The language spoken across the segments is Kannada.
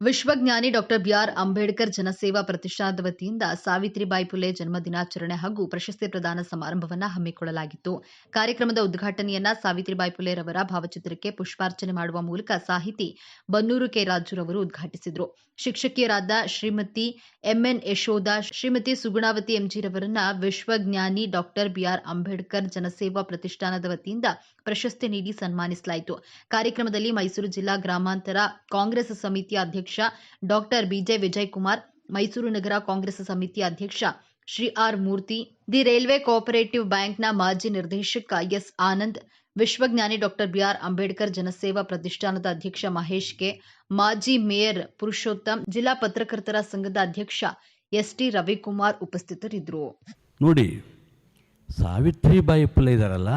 ವಿಶ್ವಜ್ಞಾನಿ ಡಾಕ್ಟರ್ ಬಿಆರ್ ಅಂಬೇಡ್ಕರ್ ಜನಸೇವಾ ಪ್ರತಿಷ್ಠಾನದ ವತಿಯಿಂದ ಸಾವಿತ್ರಿಬಾಯಿ ಪುಲೆ ಜನ್ಮ ದಿನಾಚರಣೆ ಹಾಗೂ ಪ್ರಶಸ್ತಿ ಪ್ರದಾನ ಸಮಾರಂಭವನ್ನು ಹಮ್ಮಿಕೊಳ್ಳಲಾಗಿತ್ತು. ಕಾರ್ಯಕ್ರಮದ ಉದ್ಘಾಟನೆಯನ್ನ ಸಾವಿತ್ರಿಬಾಯಿ ಫುಲೆರವರ ಭಾವಚಿತ್ರಕ್ಕೆ ಪುಷ್ಪಾರ್ಚನೆ ಮಾಡುವ ಮೂಲಕ ಸಾಹಿತಿ ಬನ್ನೂರು ಕೆ. ರಾಜುರವರು ಉದ್ಘಾಟಿಸಿದರು. ಶಿಕ್ಷಕಿಯರಾದ ಶ್ರೀಮತಿ ಎಂಎನ್ ಯಶೋಧ, ಶ್ರೀಮತಿ ಸುಗುಣಾವತಿ ಎಂಜಿರವರನ್ನ ವಿಶ್ವಜ್ಞಾನಿ ಡಾಕ್ಟರ್ ಬಿಆರ್ ಅಂಬೇಡ್ಕರ್ ಜನಸೇವಾ ಪ್ರತಿಷ್ಠಾನದ ವತಿಯಿಂದ ಪ್ರಶಸ್ತಿ ನೀಡಿ ಸನ್ಮಾನಿಸಲಾಯಿತು. ಕಾರ್ಯಕ್ರಮದಲ್ಲಿ ಮೈಸೂರು ಜಿಲ್ಲಾ ಗ್ರಾಮಾಂತರ ಕಾಂಗ್ರೆಸ್ ಸಮಿತಿಯ ಅಧ್ಯಕ್ಷ ಡಾಕ್ಟರ್ ಬಿಜೆ ಕುಮಾರ್ ಮೈಸೂರು ನಗರ ಕಾಂಗ್ರೆಸ್ ಸಮಿತಿ ಅಧ್ಯಕ್ಷ Shri R Murthy, the railway cooperative ಬ್ಯಾಂಕ್ನ ಮಾಜಿ ನಿರ್ದೇಶಕ ಎಸ್ ಆನಂದ್, ವಿಶ್ವಜ್ಞಾನಿ ಡಾಕ್ಟರ್ ಬಿಆರ್ ಅಂಬೇಡ್ಕರ್ ಜನಸೇವಾ ಪ್ರತಿಷ್ಠಾನದ ಅಧ್ಯಕ್ಷ ಮಹೇಶ್ ಕೆ, ಮಾಜಿ ಮೇಯರ್ ಪುರುಷೋತ್ತಮ್, ಜಿಲ್ಲಾ ಪತ್ರಕರ್ತರ ಸಂಘದ ಅಧ್ಯಕ್ಷ ಎಸ್ ಟಿ ರವಿಕುಮಾರ್ ಉಪಸ್ಥಿತರಿದ್ದರು. ನೋಡಿ, ಸಾವಿತ್ರಿಬಾಯಿ ಪುಲೆ ಇದ್ದಾರಲ್ಲ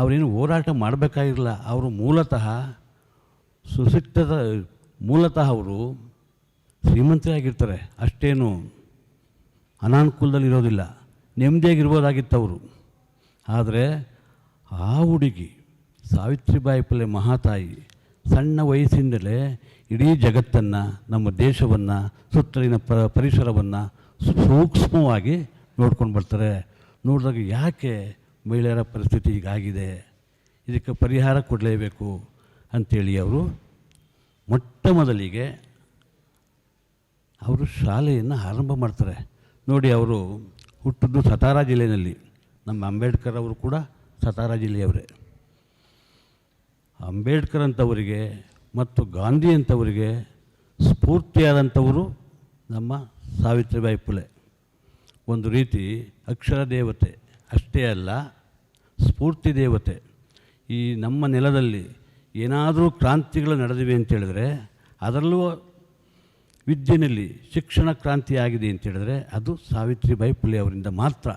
ಅವರೇನು ಹೋರಾಟ ಮಾಡಬೇಕಾಗಿರಲ್ಲ, ಅವರು ಮೂಲತಃ ಸುಶಿಕ್ತದ ಮೂಲತಃ ಅವರು ಶ್ರೀಮಂತರಾಗಿರ್ತಾರೆ. ಅಷ್ಟೇನು ಅನಾನುಕೂಲದಲ್ಲಿ ಇರೋದಿಲ್ಲ ನೆಮ್ಮದಿಯಾಗಿರ್ಬೋದಾಗಿತ್ತು ಅವರು ಆದರೆ ಆ ಹುಡುಗಿ ಸಾವಿತ್ರಿಬಾಯಿ ಪುಲೆ ಮಹಾತಾಯಿ ಸಣ್ಣ ವಯಸ್ಸಿಂದಲೇ ಇಡೀ ಜಗತ್ತನ್ನು, ನಮ್ಮ ದೇಶವನ್ನು, ಸುತ್ತಲಿನ ಪ, ಪರಿಸರವನ್ನು ಸೂಕ್ಷ್ಮವಾಗಿ ನೋಡ್ಕೊಂಡು ಬರ್ತಾರೆ. ನೋಡಿದಾಗ ಯಾಕೆ ಮಹಿಳೆಯರ ಪರಿಸ್ಥಿತಿ ಹೀಗಾಗಿದೆ? ಇದಕ್ಕೆ ಪರಿಹಾರ ಕೊಡಲೇಬೇಕು ಅಂಥೇಳಿ ಅವರು ಮೊಟ್ಟ ಮೊದಲಿಗೆ ಅವರು ಶಾಲೆಯನ್ನು ಆರಂಭ ಮಾಡ್ತಾರೆ. ನೋಡಿ, ಅವರು ಹುಟ್ಟಿದ್ದು ಸತಾರಾ ಜಿಲ್ಲೆಯಲ್ಲಿ. ನಮ್ಮ ಅಂಬೇಡ್ಕರ್ ಅವರು ಕೂಡ ಸತಾರಾ ಜಿಲ್ಲೆಯವರೇ. ಅಂಬೇಡ್ಕರ್ ಅಂತವರಿಗೆ ಮತ್ತು ಗಾಂಧಿ ಅಂಥವರಿಗೆ ಸ್ಫೂರ್ತಿಯಾದಂಥವರು ನಮ್ಮ ಸಾವಿತ್ರಿಬಾಯಿ ಪುಲೆ. ಒಂದು ರೀತಿ ಅಕ್ಷರ ದೇವತೆ, ಅಷ್ಟೇ ಅಲ್ಲ, ಸ್ಫೂರ್ತಿ ದೇವತೆ. ಈ ನಮ್ಮ ನೆಲದಲ್ಲಿ ಏನಾದರೂ ಕ್ರಾಂತಿಗಳು ನಡೆದಿವೆ ಅಂತೇಳಿದರೆ ಅದರಲ್ಲೂ ವಿದ್ಯೆಯಲ್ಲಿ ಶಿಕ್ಷಣ ಕ್ರಾಂತಿ ಆಗಿದೆ ಅಂತ ಹೇಳಿದ್ರೆ ಅದು ಸಾವಿತ್ರಿಬಾಯಿ ಪುಲೆ ಅವರಿಂದ ಮಾತ್ರ.